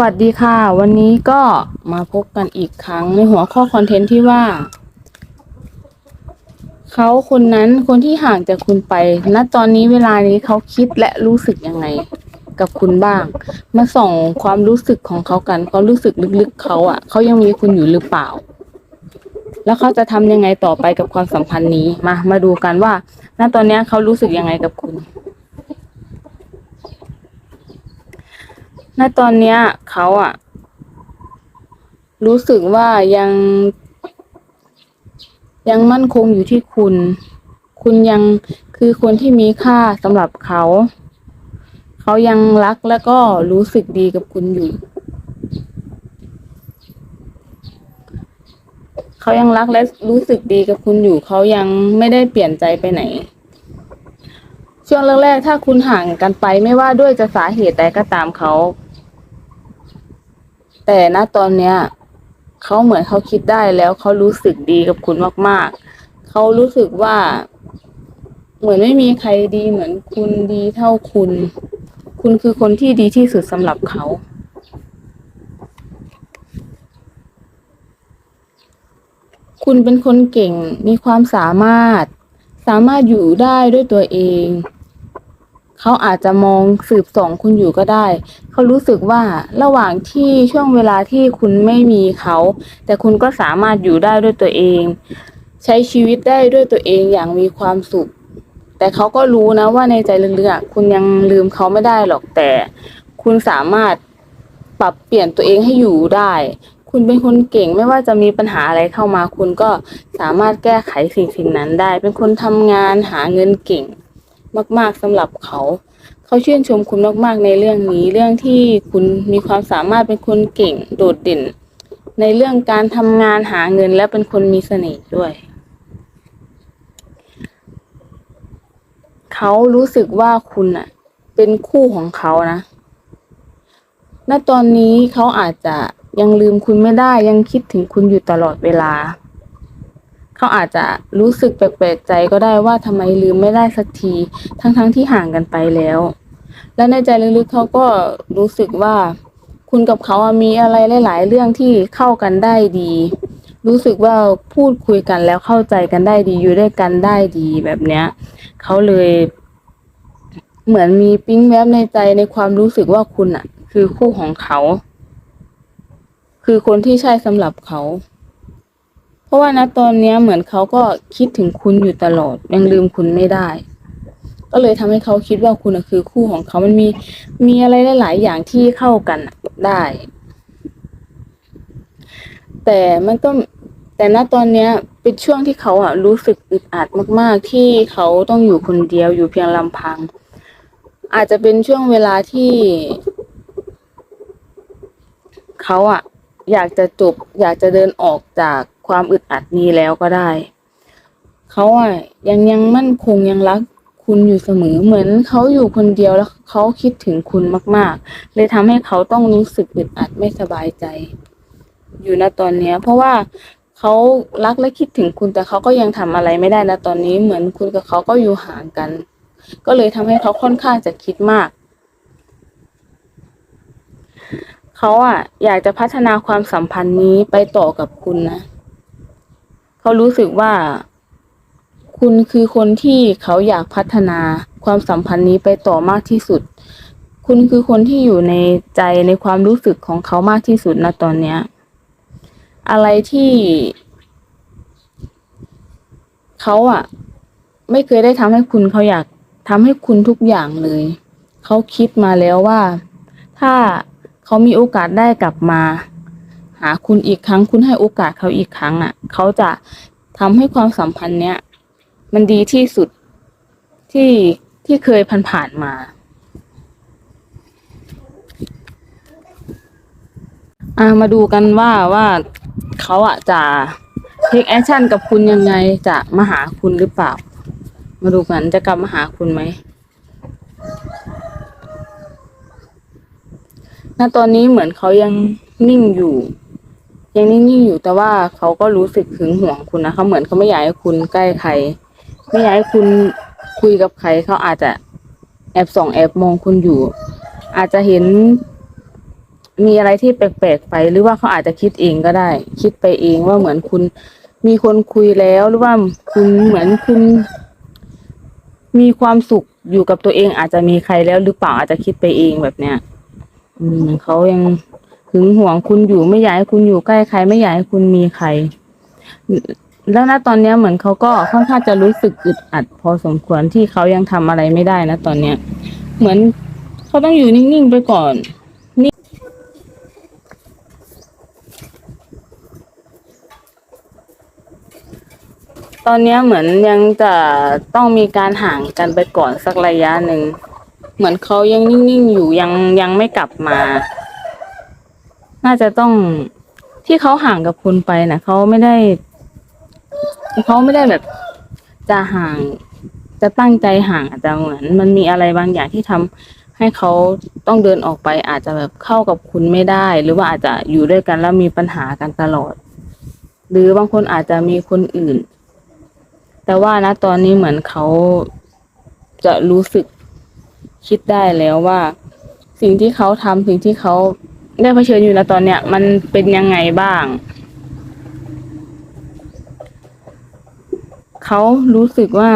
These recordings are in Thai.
วัสดีค่ะ วันนี้ก็มาพบกันอีกครั้งในหัวข้อคอนเทนต์ที่ว่า เขาคนนั้นคนที่ห่างจากคุณไปณตอนนี้เวลานี้เขาคิดและรู้สึกยังไง กับคุณบ้าง มาส่องความรู้สึกของเขากันความรู้สึกลึกๆเขาอะเขายังมีคุณอยู่หรือเปล่า แล้วเขาจะทำยังไงต่อไปกับความสัมพันธ์นี้มามาดูกันว่า ณตอนนี้เขารู้สึกยังไงกับคุณ ณตอนเนี้ยเขาอะรู้สึกว่ายัง ยังมั่นคงอยู่ที่คุณ คุณยังคือคนที่มีค่าสำหรับเขา เขายังรักแล้วก็รู้สึกดีกับคุณอยู่ เขายังรักและรู้สึกดีกับคุณอยู่ เขายังไม่ได้เปลี่ยนใจไปไหนช่วงแรกๆ ถ้าคุณห่างกันไปไม่ว่าด้วยจะสาเหตุใดก็ตามเขา แต่ณตอนเนี้ยเขาเหมือนเขาคิดได้แล้วเขารู้สึกดีกับคุณมาก ๆ เขารู้สึกว่า เหมือนไม่มีใครดีเหมือนคุณดีเท่าคุณ คุณคือคนที่ดีที่สุดสำหรับเขาคุณเป็นคนเก่งมีความสามารถ สามารถอยู่ได้ด้วยตัวเอง เขาอาจจะมองสืบส่องคุณอยู่ก็ได้ เขารู้สึกว่าระหว่างที่ช่วงเวลาที่คุณไม่มีเขา แต่คุณก็สามารถอยู่ได้ด้วยตัวเอง ใช้ชีวิตได้ด้วยตัวเองอย่างมีความสุข แต่เขาก็รู้นะว่าในใจลึกๆอะคุณยังลืมเขาไม่ได้หรอกแต่ คุณสามารถปรับเปลี่ยนตัวเองให้อยู่ได้ คุณเป็นคนเก่งไม่ว่าจะมีปัญหาอะไรเข้ามา คุณก็สามารถแก้ไขสิ่งสิ่งนั้นได้ เป็นคนทำงานหาเงินเก่ง มาก ๆสำหรับเขา เขาชื่นชมคุณมาก ๆ ในเรื่องนี้ เรื่องที่คุณมีความสามารถเป็นคนเก่งโดดเด่น ในเรื่องการทำงานหาเงินและเป็นคนมีเสน่ห์ด้วย เขารู้สึกว่าคุณน่ะเป็นคู่ของเขานะณตอนนี้เขาอาจจะยังลืมคุณไม่ได้ยังคิดถึงคุณอยู่ตลอดเวลา เขาอาจจะรู้สึกแปลกๆใจก็ได้ว่าทำไมลืมไม่ได้สักที ทั้งๆที่ห่างกันไปแล้ว และในใจลึกๆเขาก็รู้สึกว่า คุณกับเขามีอะไรหลาย ๆ เรื่องที่เข้ากันได้ดี รู้สึกว่าพูดคุยกันแล้วเข้าใจกันได้ดีอยู่ด้วยกันได้ดีแบบเนี้ยเขาเลยเหมือนมีปิ๊งแวบในใจในความรู้สึกว่าคุณอะคือคู่ของเขา คือคนที่ใช่สำหรับเขา ราะว่าณตอนเนี้ยเหมือนเขาก็คิดถึงคุณอยู่ตลอด ยังลืมคุณไม่ได้ ก็เลยทำให้เขาคิดว่าคุณคือคู่ของเขามันมีมีอะไรหลาย ๆ อย่างที่เข้ากันได้ แต่มันก็แต่ณตอนเนี้ยเป็นช่วงที่เขาอะรู้สึกอึดอัดมาก ๆ ที่เขาต้องอยู่คนเดียวอยู่เพียงลำพัง อาจจะเป็นช่วงเวลาที่เขาอะอยากจะจบอยากจะเดินออกจาก ความอึดอัดนี้แล้วก็ได้ เขาอะยังยังมั่นคงยังรักคุณอยู่เสมอเหมือนเขาอยู่คนเดียวแล้วเขาคิดถึงคุณมาก ๆ เลยทำให้เขาต้องรู้สึกอึดอัดไม่สบายใจ อยู่ณตอนเนี้ย เพราะว่าเขารักและคิดถึงคุณแต่เขาก็ยังทำอะไรไม่ได้นะตอนนี้เหมือนคุณกับเขาก็อยู่ห่างกัน ก็เลยทำให้เขาค่อนข้างจะคิดมากเขาอะ อยากจะพัฒนาความสัมพันธ์นี้ไปต่อกับคุณนะ เขารู้สึกว่า คุณคือคนที่เขาอยากพัฒนาความสัมพันธ์นี้ไปต่อมากที่สุด คุณคือคนที่อยู่ในใจในความรู้สึกของเขามากที่สุดนะตอนเนี้ย อะไรที่เขาอะไม่เคยได้ทำให้คุณเขาอยากทำให้คุณทุกอย่างเลย เขาคิดมาแล้วว่า ถ้าเขามีโอกาสได้กลับมา หาคุณอีกครั้ง คุณให้โอกาสเขาอีกครั้งอะ เขาจะทำให้ความสัมพันธ์เนี้ยมันดีที่สุดที่ที่เคยผ่านๆมา อ่ามาดูกันว่าว่าเขาอะจะเทคแอคชั่นกับคุณยังไงจะมาหาคุณหรือเปล่า มาดูกันจะกลับมาหาคุณไหมณตอนนี้เหมือนเขายังนิ่งอยู่ ยังนิ่งๆอยู่แต่ว่าเขาก็รู้สึกหึงหวงคุณนะเขาเหมือนเขาไม่อยากให้คุณใกล้ใคร ไม่อยากให้คุณคุยกับใครเขาอาจจะแอบส่องแอบมองคุณอยู่ อาจจะเห็น มีอะไรที่แปลกๆไป หรือว่าเขาอาจจะคิดเองก็ได้ คิดไปเองว่าเหมือนคุณ มีคนคุยแล้วหรือว่าคุณเหมือนคุณ มีความสุขอยู่กับตัวเอง อาจจะมีใครแล้วหรือเปล่าอาจจะคิดไปเองแบบเนี้ย อืมเขายัง หึงหวงคุณอยู่ไม่อยากให้คุณอยู่ใกล้ใคร ไม่อยากให้คุณมีใคร แล้วนะตอนเนี้ยเหมือนเขาก็ค่อนข้างจะรู้สึกอึดอัด พอสมควรที่เขายังทำอะไรไม่ได้นะตอนเนี้ย เหมือนเขาต้องอยู่นิ่งๆไปก่อนตอนนี้เหมือนยังจะต้องมีการห่างกันไปก่อนสักระยะหนึ่ง เหมือนเขายังนิ่งๆอยู่ยังยังไม่กลับมา น่าจะต้องที่เขาห่างกับคุณไปนะเขาไม่ได้เขาไม่ได้แบบ จะห่างจะตั้งใจห่างอาจจะเหมือน มันมีอะไรบางอย่างที่ทำให้เขาต้องเดินออกไป อาจจะแบบเข้ากับคุณไม่ได้ หรือว่าอาจจะอยู่ด้วยกันแล้วมีปัญหากันตลอด หรือบางคนอาจจะมีคนอื่น แต่ว่านะตอนนี้เหมือนเขาจะรู้สึกคิดได้แล้วว่า สิ่งที่เขาทำสิ่งที่เขา ได้เผชิญอยู่นะตอนเนี้ยมันเป็นยังไงบ้าง เขารู้สึกว่า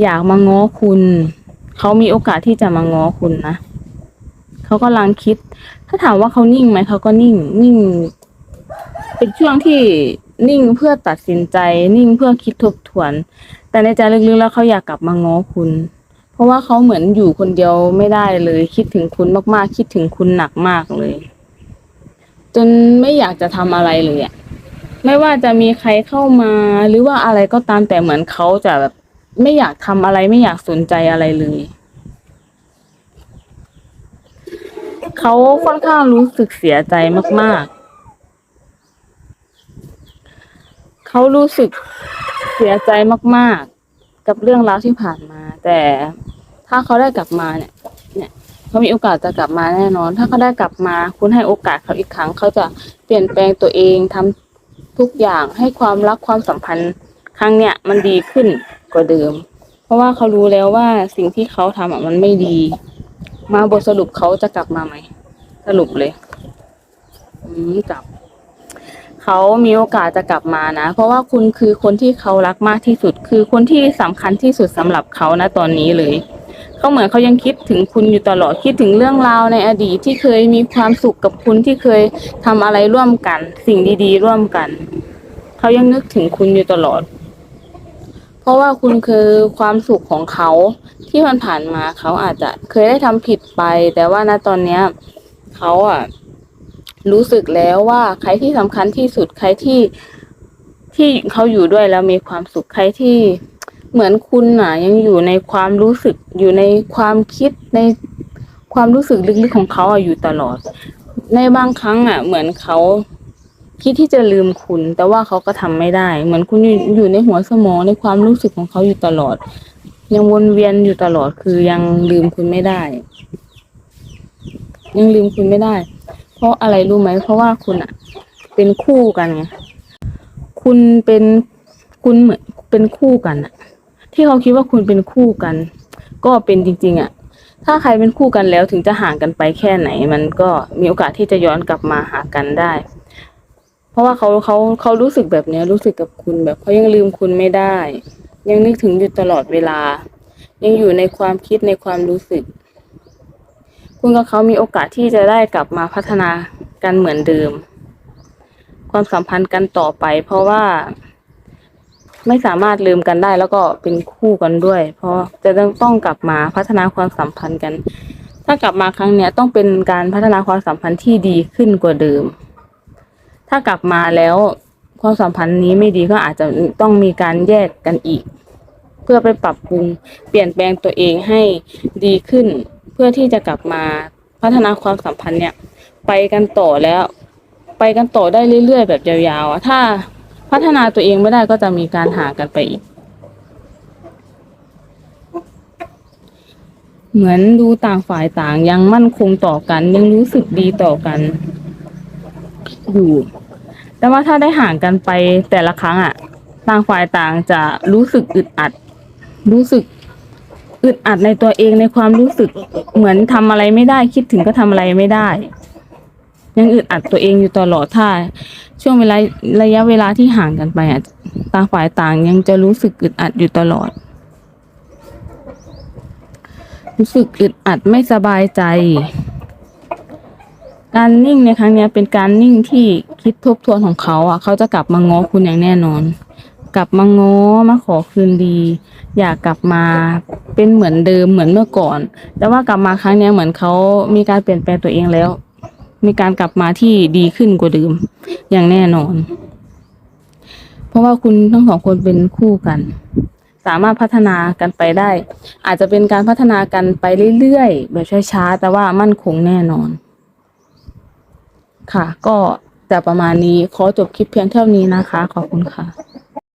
อยากมาง้อคุณ เขามีโอกาสที่จะมาง้อคุณนะเขากำลังคิด ถ้าถามว่าเขานิ่งไหมเขาก็นิ่ง นิ่ง เป็นช่วงที่นิ่งเพื่อตัดสินใจ นิ่งเพื่อคิดทบทวน แต่ในใจลึกๆแล้วเขาอยากกลับมาง้อคุณ ราะว่าเขาเหมือนอยู่คนเดียวไม่ได้เลย คิดถึงคุณมากๆ คิดถึงคุณหนักมากเลย จนไม่อยากจะทำอะไรเลยอะไม่ว่าจะมีใครเข้ามาหรือว่าอะไรก็ตามแต่เหมือนเขาจะแบบไม่อยากทำอะไรไม่อยากสนใจอะไรเลยเขาค่อนข้างรู้สึกเสียใจมาก ๆ เขารู้สึกเสียใจมาก ๆ กับเรื่องราวที่ผ่านมา แต่ถ้าเขาได้กลับมาเนี่ย เนี่ยเขามีโอกาสจะกลับมาแน่นอน ถ้าเขาได้กลับมา คุณให้โอกาสเขาอีกครั้ง เขาจะเปลี่ยนแปลงตัวเองทำทุกอย่างให้ความรักความสัมพันธ์ครั้งเนี้ยมันดีขึ้นกว่าเดิม เพราะว่าเขารู้แล้วว่าสิ่งที่เขาทำอะมันไม่ดี มาบทสรุปเขาจะกลับมาไหมสรุปเลย อืมกลับ เขามีโอกาสจะกลับมานะ เพราะว่าคุณคือคนที่เขารักมากที่สุด คือคนที่สำคัญที่สุดสำหรับเขานะตอนนี้เลยเขาเหมือนเขายังคิดถึงคุณอยู่ตลอดคิดถึงเรื่องราวในอดีตที่เคยมีความสุขกับคุณที่เคยทำอะไรร่วมกัน สิ่งดีๆ ร่วมกันเขายังนึกถึงคุณอยู่ตลอด เพราะว่าคุณคือความสุขของเขาที่มันผ่านมาเขาอาจจะเคยได้ทำผิดไป แต่ว่าณตอนเนี้ยเขาอะ รู้สึกแล้วว่าใครที่สำคัญที่สุดใครที่ที่เขาอยู่ด้วยแล้วมีความสุขใครที่เหมือนคุณน่ะ ยังอยู่ในความรู้สึกอยู่ในความคิดในความรู้สึกลึกๆของเขาอะอยู่ตลอด ในบางครั้งอะ เหมือนเขาคิดที่จะลืมคุณ แต่ว่าเขาก็ทำไม่ได้ เหมือนคุณอยู่ในหัวสมองในความรู้สึกของเขาอยู่ตลอด ยังวนเวียนอยู่ตลอดคือยังลืมคุณไม่ได้ ยังลืมคุณไม่ได้ เพราะอะไรรู้ไหม เพราะว่าคุณอะเป็นคู่กันไงคุณเป็นคุณเหมือนเป็นคู่กันอะที่เขาคิดว่าคุณเป็นคู่กัน ก็เป็นจริง ๆอะถ้าใครเป็นคู่กันแล้วถึงจะห่างกันไปแค่ไหน มันก็มีโอกาสที่จะย้อนกลับมาหากันได้ เพราะว่าเขาเขาเขารู้สึกแบบนี้รู้สึกกับคุณแบบเขายังลืมคุณไม่ได้ ยังนึกถึงอยู่ตลอดเวลา ยังอยู่ในความคิดในความรู้สึก คุณกับเขามีโอกาสที่จะได้กลับมาพัฒนากันเหมือนเดิม ความสัมพันธ์กันต่อไป เพราะว่าไม่สามารถลืมกันได้แล้วก็เป็นคู่กันด้วย เพราะจะต้องต้องกลับมาพัฒนาความสัมพันธ์กัน ถ้ากลับมาครั้งเนี้ยต้องเป็นการพัฒนาความสัมพันธ์ที่ดีขึ้นกว่าเดิม ถ้ากลับมาแล้วความสัมพันธ์นี้ไม่ดีก็อาจจะต้องมีการแยกกันอีก เพื่อไปปรับปรุงเปลี่ยนแปลงตัวเองให้ดีขึ้น พื่อที่จะกลับมาพัฒนาความสัมพันธ์เนี่ย ไปกันต่อแล้ว ไปกันต่อได้เรื่อยๆ แบบยาวๆถ้าพัฒนาตัวเองไม่ได้ก็จะมีการห่างกันไปอีก เหมือนดูต่างฝ่ายต่างยังมั่นคงต่อกัน ยังรู้สึกดีต่อกันอยู่แต่ว่าถ้าได้ห่างกันไปแต่ละครั้งอะ ต่างฝ่ายต่างจะรู้สึกอึดอัด รู้สึก อึดอัดในตัวเองในความรู้สึกเหมือนทำอะไรไม่ได้ คิดถึงก็ทำอะไรไม่ได้ ยังอึดอัดตัวเองอยู่ตลอดถ้า ช่วงเวลาระยะเวลาที่ห่างกันไปอะต่างฝ่ายต่างยังจะรู้สึกอึดอัดอยู่ตลอด รู้สึกอึดอัดไม่สบายใจ การนิ่งในครั้งนี้เป็นการนิ่งที่คิดทบทวนของเขาอะ เขาจะกลับมาง้อคุณอย่างแน่นอน กลับมาง้อมาขอคืนดี อยากกลับมาเป็นเหมือนเดิมเหมือนเมื่อก่อน แต่ว่ากลับมาครั้งนี้เหมือนเขามีการเปลี่ยนแปลงตัวเองแล้ว มีการกลับมาที่ดีขึ้นกว่าเดิม อย่างแน่นอน เพราะว่าคุณทั้งสองคนเป็นคู่กัน สามารถพัฒนากันไปได้ อาจจะเป็นการพัฒนากันไปเรื่อยๆแบบช้าๆแต่ว่ามั่นคงแน่นอน ค่ะ ก็จะประมาณนี้ขอจบคลิปเพียงเท่านี้นะคะ ขอบคุณค่ะ